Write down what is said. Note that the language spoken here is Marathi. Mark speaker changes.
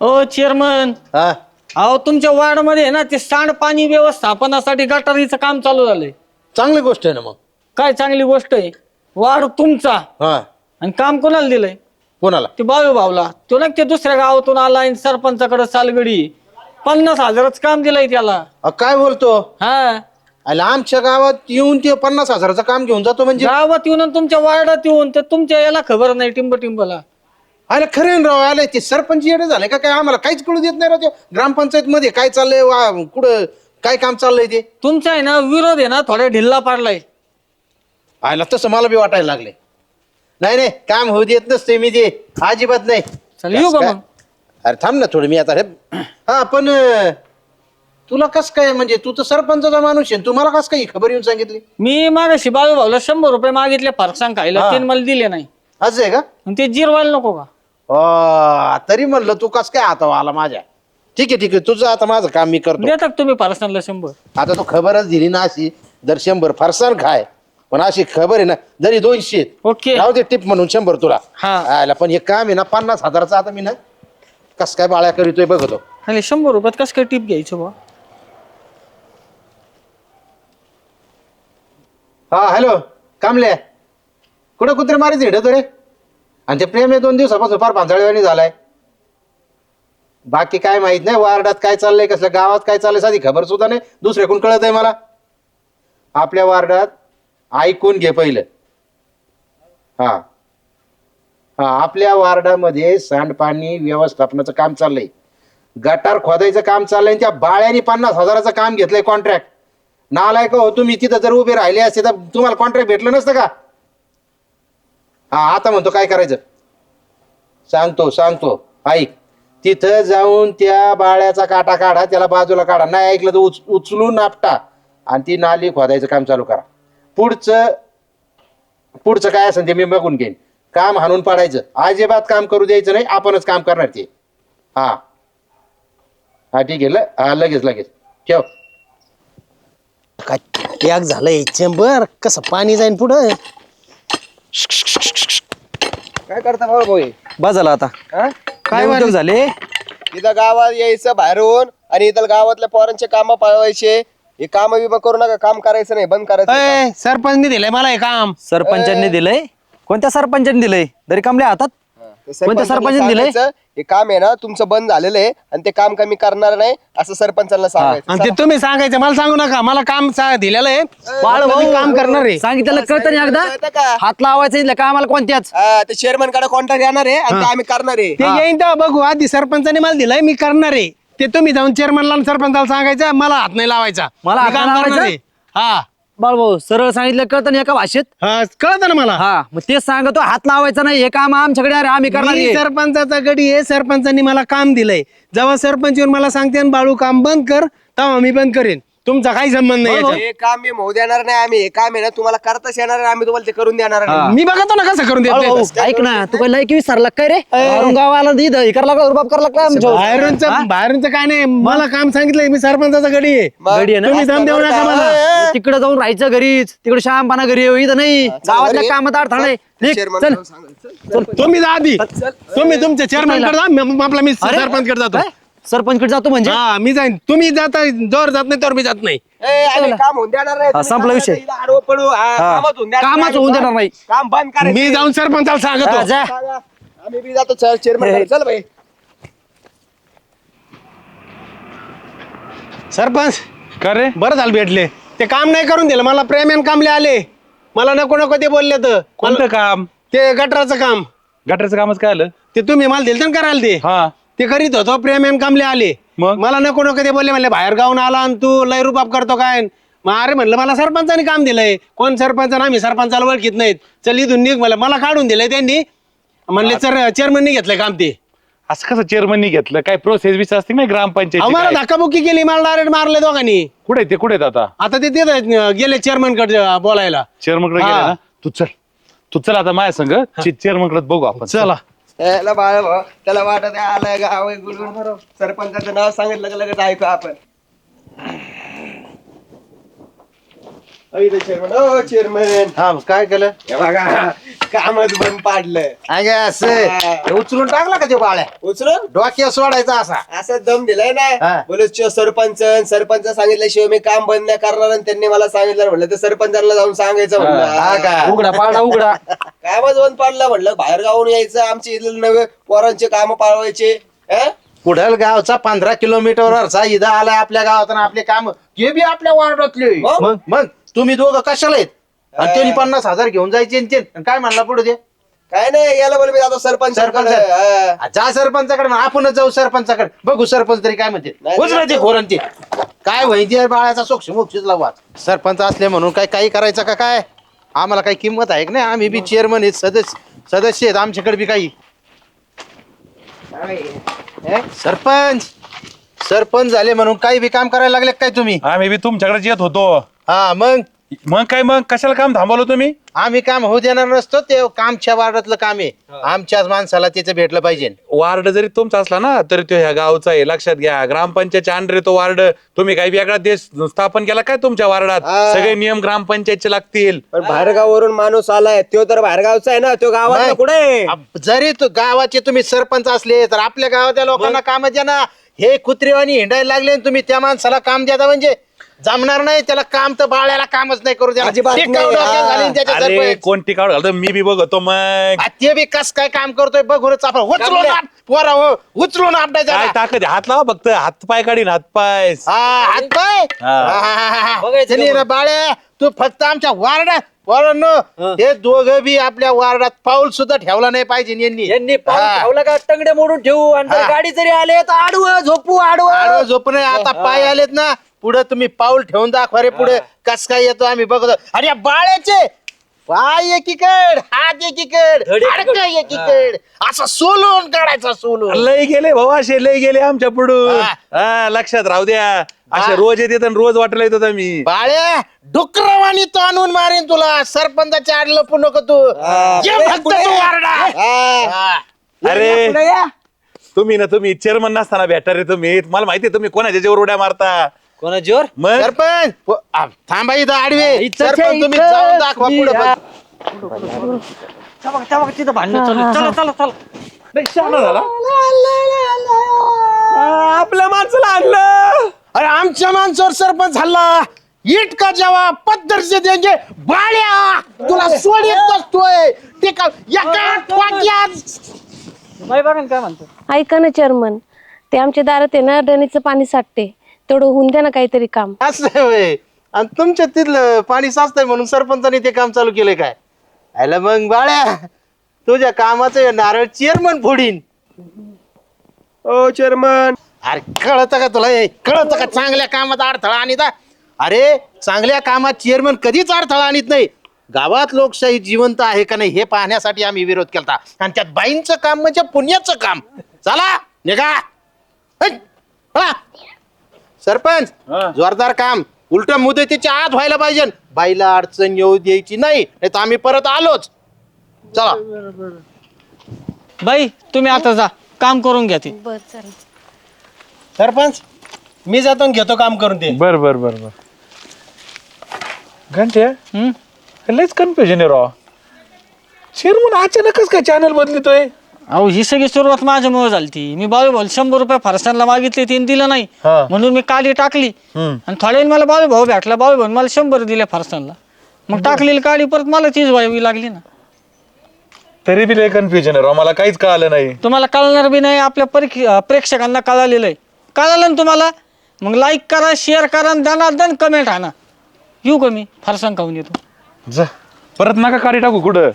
Speaker 1: ओ चेअरमन
Speaker 2: हा.
Speaker 1: अहो तुमच्या वार्डमध्ये ना ते सांडपाणी व्यवस्थापनासाठी गटारीचं काम चालू झालंय.
Speaker 2: चांगली गोष्ट आहे ना मग.
Speaker 1: काय चांगली गोष्ट आहे? वार्ड तुमचा.
Speaker 2: हा.
Speaker 1: आणि काम कोणाला दिलंय?
Speaker 2: कोणाला?
Speaker 1: ते बाळू भावला तो ना ते दुसऱ्या गावातून आला आणि सरपंचाकडे सालगडी. पन्नास हजाराचं काम दिलंय त्याला.
Speaker 2: अ, काय बोलतो?
Speaker 1: हा.
Speaker 2: अरे आमच्या गावात येऊन ते पन्नास हजाराचं काम घेऊन जातो म्हणजे?
Speaker 1: गावात येऊन आणि तुमच्या वार्डात येऊन तर तुमच्या याला खबर नाही टिंब टिंबला
Speaker 2: अरे खरे राव आले ते सरपंच येडे झाले का काय? आम्हाला काहीच कळू देत नाही राव ते. ग्रामपंचायत मध्ये काय चाललंय वा कुठं काय काम चाललंय ते?
Speaker 1: तुमचा आहे ना विरोध आहे ना थोडा ढिल्ला पाडलाय.
Speaker 2: आयला तसं मला बी वाटायला लागले नाही नाही काम होऊ देत नसते मी ते. अजिबात नाही.
Speaker 1: चल येऊ का
Speaker 2: काय?
Speaker 1: मग?
Speaker 2: अरे थांब ना थोडं मी आता रे हा पण अं, तुला कस काय म्हणजे तू तर सरपंचाचा माणूस आहे. तू मला कस काय ही खबर येऊन सांगितली?
Speaker 1: मी मागाशी बाळू भाऊला शंभर रुपये मागितले फरसांग खायला.
Speaker 2: हा.
Speaker 1: त्याने मला दिले नाही.
Speaker 2: असं आहे का?
Speaker 1: ते जिरवायला नको का?
Speaker 2: अं, तरी म्हणलं तू कस काय आता आला माझ्या? ठीक आहे ठीक आहे. तुझं आता माझं काम मी करतो.
Speaker 1: देतात तुम्ही फरसांगला शंभर.
Speaker 2: आता तू खबरच दिली ना अशी दर शंभर फरसाण खाय. पण अशी खबर आहे ना जरी दोनशे
Speaker 1: ओके.
Speaker 2: राहू दे टिप म्हणून शंभर तुला.
Speaker 1: हा.
Speaker 2: आयला पण हे काम आहे ना पन्नास हजाराचं आता मी ना कस काय बाळ्या करीतोय बघतो
Speaker 1: आणि शंभर रुपयात कसं काय टीप घ्यायचं बा?
Speaker 2: हा हॅलो कामले. कुठं कुत्रे मारीच हिंडतो रे? आणि ते प्रेम आहे दोन दिवसापासून फार भांजाळीवाणी झालाय. बाकी काय माहीत नाही वार्डात काय चाललंय कसल्या गावात काय चाललंय साधी खबर सुद्धा नाही. दुसऱ्याकडून कळत आहे मला. आपल्या वार्डात ऐकून घे पहिलं. हा. हा आपल्या वार्डामध्ये सांडपाणी व्यवस्थापनाचं काम चाललंय. गटार खोदायचं काम चाललंय त्या बाळ्यानी पन्नास हजाराचं काम घेतलंय कॉन्ट्रॅक्ट नालायक हो तुम्ही तिथं जर उभे राहिले असते तर तुम्हाला कॉन्ट्रॅक्ट भेटलं नसतं का? हा आता म्हणतो काय करायचं? सांगतो सांगतो ऐक. तिथं जाऊन त्या बाळ्याचा काटा काढा त्याला बाजूला काढा. नाही ऐकलं तर उच उचलून आपटा आणि ती नाली खोदायचं काम चालू करा. पुढचं पुढचं काय असेल ते मी बघून घेईन. काम हाणून पाडायचं. अजिबात काम करू द्यायचं नाही आपणच काम करणार ते. हा. हा ठीक आहे. ल हा लगेच लगेच. ठेव.
Speaker 3: काय त्याग झालंय चेंबर. कसं पाणी जाईन पुढं?
Speaker 4: काय करता भाऊ भाऊ?
Speaker 5: बस झालं आता.
Speaker 4: हा?
Speaker 5: काय उद्योग झाले?
Speaker 4: इथं गावात यायचं बाहेरून आणि इथं गावातल्या पोरांचे काम पाळवायचे हे काम बिम करू नका काम करायचं नाही बंद करायचं
Speaker 3: सरपंचनी दिलंय मला हे काम.
Speaker 5: सरपंचांनी दिलंय? कोणत्या सरपंचांनी दिलंय? तरी कमल्या हातात? कोणत्या सरपंचाने दिलंय?
Speaker 4: सांगायचं, हे काम आहे ना तुमचं बंद झालेलं आहे आणि ते काम कमी करणार नाही असं सरपंचाला सांगायचं.
Speaker 3: आणि ते तुम्ही सांगायचं मला सांगू नका मला काम सा- दिलेलं आहे.
Speaker 5: बाळ
Speaker 3: मी काम करणार आहे.
Speaker 5: सांगितलं कळतं नाही
Speaker 4: कळतं
Speaker 5: एकदा?
Speaker 4: का?
Speaker 5: हात लावायचं इथलं का आम्हाला कोणत्याच?
Speaker 4: हा, ते चेअरमनकडे कॉन्ट्रॅक्ट येणार आहे आणि ते आम्ही करणार आहे.
Speaker 3: ते येईन तेव्हा बघू. आधी सरपंचाने मला दिलंय मी करणार आहे. ते तुम्ही जाऊन चेअरमनला आणि सरपंचाला सांगायचं मला हात नाही लावायचा.
Speaker 5: मला
Speaker 3: मी
Speaker 5: हात
Speaker 3: काम करणार
Speaker 5: लावायचा?
Speaker 3: आहे. हा.
Speaker 5: बाळ भाऊ सरळ सांगितलं कळतं नाही एका भाषेत?
Speaker 3: हा कळत ना मला.
Speaker 5: हा मग तेच सांगतो हात लावायचा नाही हे काम आमच्याकडे अरे आम्ही करणार
Speaker 3: मी
Speaker 5: आहे.
Speaker 3: सरपंचाचा गडी आहे सरपंचांनी मला काम दिलंय. जेव्हा सरपंच येऊन मला सांगते "न बाळू काम बंद कर तेव्हा मी बंद करेन. तुमचा काही संबंध नाही याच्यात.
Speaker 4: हे काम मी होऊ देणार नाही आम्ही हे काम आहे ना तुम्हाला करताच येणार आहे आम्ही तुम्हाला ते करून देणार नाही
Speaker 3: मी बघतो ना कसं करून देत
Speaker 5: ऐक ना तू काय लय की विसरला काय रे? बाहेरून गावाला इथं हे करायला लागला रुबाब करायला लागला आमच्यावर.
Speaker 3: बाहेरूनच बाहेरूनच काय नाही मला काम सांगितलंय मी सरपंचाचा गडी आहे.
Speaker 5: गडी आहे ना?
Speaker 3: तुम्ही दम देऊ नका मला.
Speaker 5: तिकडे जाऊन राहायचं घरीच तिकडे श्यामपाना घरी येऊ इथं नाही. गावातल्या. कामात अडथळा नाही निघ,
Speaker 4: चेअरमन
Speaker 5: चल.
Speaker 3: तुम्ही जा आधी. तुम्ही तुमच्या चेअरमॅनकडे जा मी- आपला मी सरपंच कडे जातो.
Speaker 5: सरपंच कडे जातो म्हणजे?
Speaker 3: हा मी जाईन. तुम्ही जाता जोर जात नाही तर मी जात नाही.
Speaker 4: ए, आम्ही काम होऊन देणार नाही.
Speaker 5: हा,
Speaker 4: तुम्ही
Speaker 5: संपला विषय.
Speaker 4: सांगायचं, इथं आडवं पडू. हा, कामच होऊन देणार
Speaker 5: कामच होऊन देणार नाही.
Speaker 4: काम बंद करायचं.
Speaker 3: मी जाऊन सरपंचाला
Speaker 5: हा,
Speaker 3: सांगतो
Speaker 5: जा.
Speaker 4: सांगा. आम्ही बी जातो चल चेअरमन चल भाई
Speaker 3: सरपंच
Speaker 6: का रे?
Speaker 3: बरं झालं भेटले. ते काम नाही करून दिलं. मला प्रेम कामले आले. मला नको नको ते बोलले तर.
Speaker 6: कोणतं काम?
Speaker 3: ते गटराचं काम.
Speaker 6: गटरचं कामच काय आलं?
Speaker 3: ते तुम्ही मला दिलं ना करायला ते
Speaker 6: हा.
Speaker 3: ते करीत होतो प्रेम कामले आले.
Speaker 6: मग?
Speaker 3: मला नको नको ते बोलले म्हणले बाहेर गावून आला आणि तू लय रुबाब करतो काय? मग अरे म्हणलं मला सरपंचाने काम दिलंय. कोण सरपंच? ना आम्ही सरपंचाला ओळखीत नाहीत. चल इथून निघ मला मला काढून दिलंय त्यांनी. म्हणले सर चेअरमननी घेतलंय काम ते.
Speaker 6: असं कसं चेअरमननी घेतलं? काय प्रोसेस बिस असते ना
Speaker 3: अहो,
Speaker 6: ग्रामपंचायत
Speaker 3: मला धक्काबुक्की केली मला डायरेक्ट मारले दोघांनी.
Speaker 6: कुठे आहेत ते? कुठे आहेत आता?
Speaker 3: आता ते तिथं गेले चेअरमनकडे बोलायला.
Speaker 6: चेअरमनकडे
Speaker 3: हा.
Speaker 6: गेले ना? तू चल. तू चल आता माझ्या संग. चेअरमनकडे बघू आपण.
Speaker 3: चला.
Speaker 4: त्याला बाळ भाऊ, त्याला वाटत आहे, आलं गाव आहे, गुलगुल सरपंचाचं नाव सांगितलं का लगेच ऐकू आपण. चेअरमन ओ चेअरमन
Speaker 2: हा काय केलं?
Speaker 4: हे बघा कामच बंद पाडलं.
Speaker 2: अगे असं. हे. उचलून टाकला का ते बाळ्या?
Speaker 4: उचलून?
Speaker 2: डोक्या सोडायचा असा.
Speaker 4: असा दम दिलाय
Speaker 2: हा.
Speaker 4: ना बोले च- सरपंच. सरपंच सांगितल्याशिवाय मी काम बंद नाही करणार आणि त्यांनी मला सांगितलं म्हणलं तर सरपंचाला जाऊन सांगायचं
Speaker 2: हा
Speaker 4: म्हणलं
Speaker 2: का?
Speaker 5: उघडा पाडा उघडा.
Speaker 4: कामच बंद पाडलं म्हणलं बाहेर गावून यायचं आमचे इथले नवे पोरांचे काम पाळवायचे. हं?
Speaker 2: पुढल गावचा पंधरा किलोमीटरवरचा इथं आलाय आपल्या गावात आणि आपले काम. हे बी आपल्या वार्डातले.
Speaker 4: मग?
Speaker 2: मग? मग? तुम्ही दोघं कशाला आहेत? आणि त्यांनी पन्नास हजार घेऊन जायचे आणि ते. आणि काय म्हणला पुढे ते?
Speaker 4: काय नाही याला बोल मी आता सरपंच
Speaker 2: सरपंच. जा सरपंचाकडे ना आपणच जाऊ सरपंचाकडे. बघू सरपंच तरी काय म्हणते.
Speaker 4: नाही,
Speaker 2: उचलायचे खोरण ते काय व्हायचे बाळाचा सोक्ष मोक्षीच लावा. सरपंच असले म्हणून काय काही करायचं का काय? आम्हाला काही किंमत आहे की नाही? आम्ही बी चेअरमन आहेत सदस्य सदस्य आहेत. आमच्याकडे बी काही. हे? सरपंच! सरपंच झाले म्हणून काही बी काम करायला लागले काय तुम्ही?
Speaker 6: आम्ही बी तुमच्याकडे येत होतो.
Speaker 2: हा मग?
Speaker 6: मग काय मग? कशाला काम थांबवलं तुम्ही?
Speaker 2: आम्ही काम होऊ देणार नसतो ते कामच्या वार्डातलं काम आहे. आमच्याच माणसाला त्याचं भेटलं पाहिजे.
Speaker 6: वार्ड जरी तुमचा असला ना तरी तो ह्या गावचा आहे लक्षात घ्या. ग्रामपंचायतच्या अंडर तो वार्ड. तुम्ही काही वेगळा देश स्थापन केला काय तुमच्या वार्डात?
Speaker 4: हा.
Speaker 6: सगळे नियम ग्रामपंचायतचे लागतील.
Speaker 4: पण बाहेरगाववरून माणूस आलाय तो तर बाहेरगावचा आहे ना तो गावात
Speaker 2: नाही.
Speaker 4: कुठे
Speaker 2: जरी तो गावाचे तुम्ही सरपंच असले तर आपल्या गावातल्या लोकांना काम द्या ना हे कुत्रीवाणी हिंडायला लागले आणि तुम्ही त्या माणसाला काम द्या म्हणजे? जमणार नाही त्याला काम तर बाळ्याला कामच नाही करू द्या
Speaker 4: अजिबात नाही.
Speaker 2: त्याच्या
Speaker 6: अरे
Speaker 2: सरपंच.
Speaker 6: कोण टिकाव घालतो मी बी बघतो मग
Speaker 2: आ, ते बी कस काय काम करतोय उचलून
Speaker 4: जमलं.
Speaker 2: आप- पोरा हो, उचलून आपल्या
Speaker 6: काय
Speaker 2: त्याला.
Speaker 6: ताकद आहे? हात लावा फक्त हात पाय काढीन हात पाय
Speaker 2: हा, हात पाय
Speaker 6: हा.
Speaker 2: हा.
Speaker 5: बघायचं
Speaker 2: चली रे बाळे तू फक्त आमच्या वार्डात पोरांनो हे दोघं बी आपल्या वार्डात पाऊल सुद्धा ठेवला नाही पाहिजे यांनी
Speaker 5: यांनी पाऊल
Speaker 2: हा.
Speaker 5: ठेवला का टंगडे मोडून ठेवू आणि जर
Speaker 2: हा.
Speaker 5: गाडी जरी आले तर आडवं झोपू
Speaker 2: आडवं
Speaker 5: आडवं
Speaker 2: झोप नाही आता पाय आलेत ना पुढे तुम्ही पाऊल ठेवून दाखवा रे पुढे. कस काय येतो आम्ही बघतो. अरे या बाळ्याचे! पाय एकीकड हात एकीकड हाडकं एकीकड. असं सोलून काढायचा सोलून.
Speaker 6: लय गेले भाऊ असे लय गेले आमच्या पुढून.
Speaker 2: हा.
Speaker 6: हा, लक्षात राहू द्या. असे. रोज येतात आणि रोज वाटला येतात आम्ही.
Speaker 2: बाळ्या डुकरवाणी तो आणून मारीन तुला. सरपंचाच्या आड लपू नको तू. ये फक्त तू वारडा. हा.
Speaker 6: अरे. तुम्ही ना तुम्ही चेअरमन नसताना भेटा रे तुम्ही. मला माहिती तुमी कोणाच्या जेवर उड्या मारता?
Speaker 5: कोणा जोर?
Speaker 6: मग?
Speaker 2: सरपंच! आ, थांबा इथं आडवे.
Speaker 5: इथंच आहे,
Speaker 2: सरपंच तुम्ही
Speaker 5: इथंच.
Speaker 2: जाऊन दाखवा पुढे.
Speaker 5: चला चला, तिथं भांडण चालू आहे. चला चला चला.
Speaker 6: नाही, शहाणा झाला.
Speaker 4: आपल्या माणसाला आणलं.
Speaker 2: अरे आमच्या माणसावर सरपंच झाला इट का जेव्हा पत्थर से देंगे. बाळ्या! तुला सोडित नसतोय ते का एका
Speaker 1: बघा ना काय म्हणतो.
Speaker 7: ऐका ना चेअरमन. ते आमच्या दारात आहे ना ड्रेनेजचं पाणी साठते. तेवढं होऊन द्या ना काहीतरी काम.
Speaker 2: असं आहे होय. आणि तुमच्या तिथलं पाणी साचतंय म्हणून सरपंचाने ते काम चालू केलंय काय? आयला मग बाळ्या तुझ्या कामाचं हे नारळ चेअरमन फोडीन.
Speaker 4: ओ चेअरमन
Speaker 2: अरे कळत का तुला हे? कळत का चांगल्या कामात अडथळा आणीत? हा? अरे चांगल्या कामात चेअरमन कधीच अडथळा आणीत नाही. गावात लोकशाही जिवंत आहे का नाही हे पाहण्यासाठी आम्ही विरोध केला आणि त्यात बाईंचं काम म्हणजे पुण्याचं काम. चला निघा. हट. सरपंच
Speaker 6: हा.
Speaker 2: जोरदार काम. उलट मुदतीच्या आत व्हायला पाहिजे. बाईला अडचण येऊ द्यायची नाही नाही तर आम्ही परत आलोच. चला.
Speaker 1: बाई तुम्ही आता जा. काम करून घ्या ती.
Speaker 7: बर चालेल
Speaker 3: सरपंच मी जातो आणि घेतो काम करून ते.
Speaker 6: बर बर बर बर.
Speaker 1: हम्म?
Speaker 6: लयच कन्फ्युजन आहे राव. चेअरमन अचानकच काय चॅनल बदलितोय?
Speaker 1: अहो ही सगळी सुरुवात माझ्यामुळे झाली ती. मी बाबू भाऊ शंभर रुपये फरसांना मागितले तिने दिलं नाही.
Speaker 6: हा.
Speaker 1: म्हणून मी काली टाकली. आणि थोड्या मला बाबू भाऊ भेटला. बाबू भाऊ मला शंभर दिले फरसांना मग टाकलेली काळी परत मला तीच व्हावी लागली ना.
Speaker 6: तरी बी लय कन्फ्युजन आहे राव. मला काहीच कळालं नाही.
Speaker 1: तुम्हाला कळणार बी नाही आपल्या परीक्ष अं, प्रेक्षकांना कळालेलं आहे. कळालं ना तुम्हाला? मग लाईक करा शेअर करा आणि दनादन कमेंट आणा. येऊ का मी? फरसाण खाऊन येतो.
Speaker 6: जा. परत नका काढी टाकू कुठं?